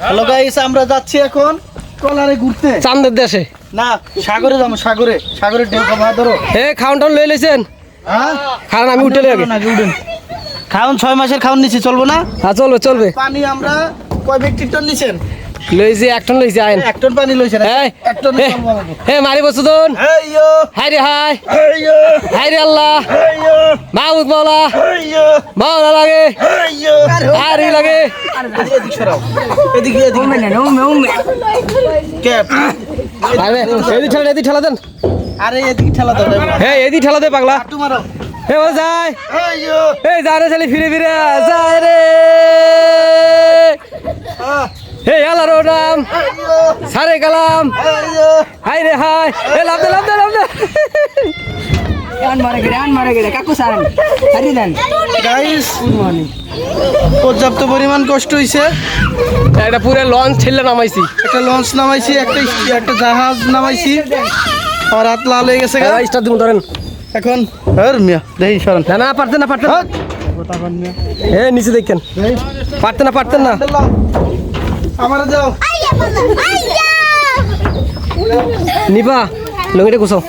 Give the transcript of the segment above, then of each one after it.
Hello guys আমরা যাচ্ছি এখন ট্রলারে ঘুরতে। চান্দের দেশে। না সাগরে যাব সাগরে। সাগরে ঢেউ খাব হ্যাঁ, ধরো। হে খাউন টাউন লয়ে লেছেন হ্যাঁ? কারণ আমি উঠে লাগে না উঠেন। খাওন ছয় মাসের খাওন নিচ্ছি চলবো না? হ্যাঁ চলবে চলবে। পানি আমরা কয় ব্যক্তির টন নিছেন? লইছি এক টন লইছি আইন। এক টন পানি লইছেন এই, এক টন হে, হে মারি বসু দন হেইয়ো। হাই রে হাই। হেইয়ো। হাই রে আল্লাহ। হেইয়ো। মাওলা। হেইয়ো। মাওলা লাগে। হেইয়ো। হারি লাগে। এদিক সরাও। এদিকে এদিকে। ক্যাপ। আরে এদি ঠেলা এদি ঠেলা দেন। আরে এদিকে ঠেলা দাও হে এদি ঠেলা দে পাগলা। হাঁটু মারো। হে ও যায়। হেইয়ো। এই যা রে ছেলে ফিরে ফিরে যায় রে। আহ, হে আল্লাহ হেইয়ো সারে কালাম। হাই রে হাই এ লাভ দে লাভ দে লাভ দে। আন মারা গেলে আন মারা গেলে কাকু সারেন। হারি দেন। গাইস পর্যাপ্ত পরিমাণ কষ্ট হইছে। একটা পুরো লঞ্চ ঠেলে নামাইছি। একটা লঞ্চ নামাইছি একটা একটা জাহাজ নামাইছি। আর হাত লাল হয়ে গেছে। স্টার দিমু ধরেন। এখন মিয়া সরন। না না পারতেন না পারতেন এ নিচে দেখেন। পারতেন না পারতেন না। আমার যাও নিবা লঙ্গিটা গুছাও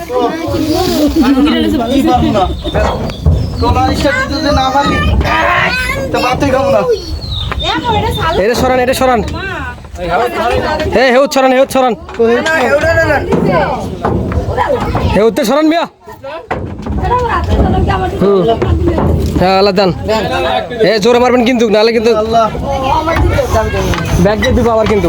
এটা সরান এটা সরান। হে হেউত হেউত হেউতে সরান। মিয়া। হ্যাঁ আল্লাহ দান। এ জোরে মারবেন কিন্তু নাহলে কিন্তু ব্যাগ দিয়ে দিব আবার কিন্তু।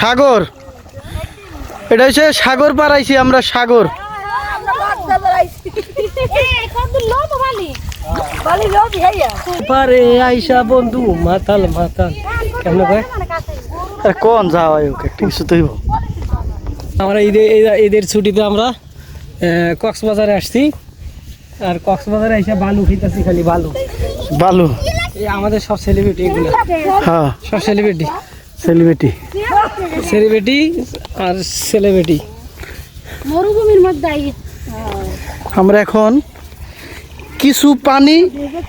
সাগর। এটা হচ্ছে সাগর পাড়াইছি আমরা সাগর। পারে আইসা বন্ধু মাতাল মাতাল। কয় আরে কোন যাওয়া ওকে কিছু আমরা ঈদের ঈদের ছুটিতে আমরা কক্সবাজারে আসছি। আর কক্সবাজারে এসে বালু খেতেছি খালি বালু। বালু? এই আমাদের সব সেলিব্রিটি এগুলো। হ্যাঁ। সব সেলিব্রিটি সেলিব্রিটি সেলিব্রিটি আর সেলিব্রিটি। মরুভূমির মধ্যে আই- আমরা এখন কিছু পানি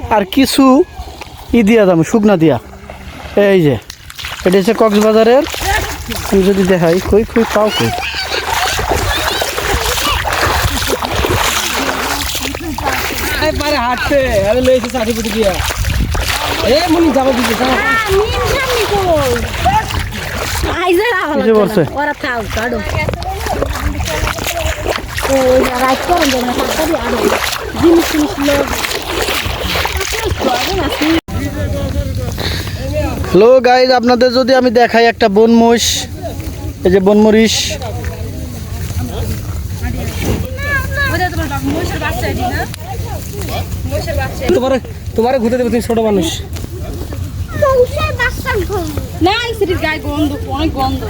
আর কিছু ই দিয়া দাম শুকনা দিয়া। এই যে এটা হচ্ছে কক্সবাজারের। আমি যদি দেখাই কই কই পাও কই? পারে হাঁটতে আমি লইছি সার্টিফিকেট দিয়া। এ মনি যাব দিতে যাও বলছে? হ্যালো গাইজ আপনাদের যদি আমি দেখাই একটা বনমুষ এই যে বনমরিচ তোমার তোমার ঘুরতে দেবো তুমি ছোট মানুষ। না এই সিটির গায়ে গন্ধ অনেক গন্ধ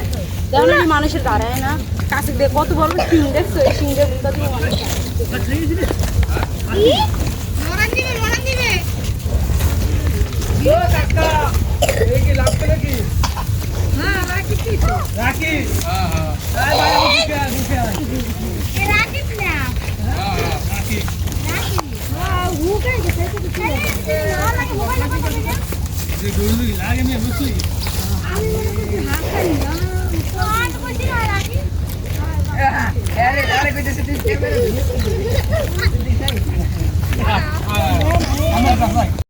যেমন আমি মানুষের দাঁড়ায় না কাছে দিয়ে কত বড় সিং দেখছ এই বুদ্ধা দিয়ে মানুষ আমার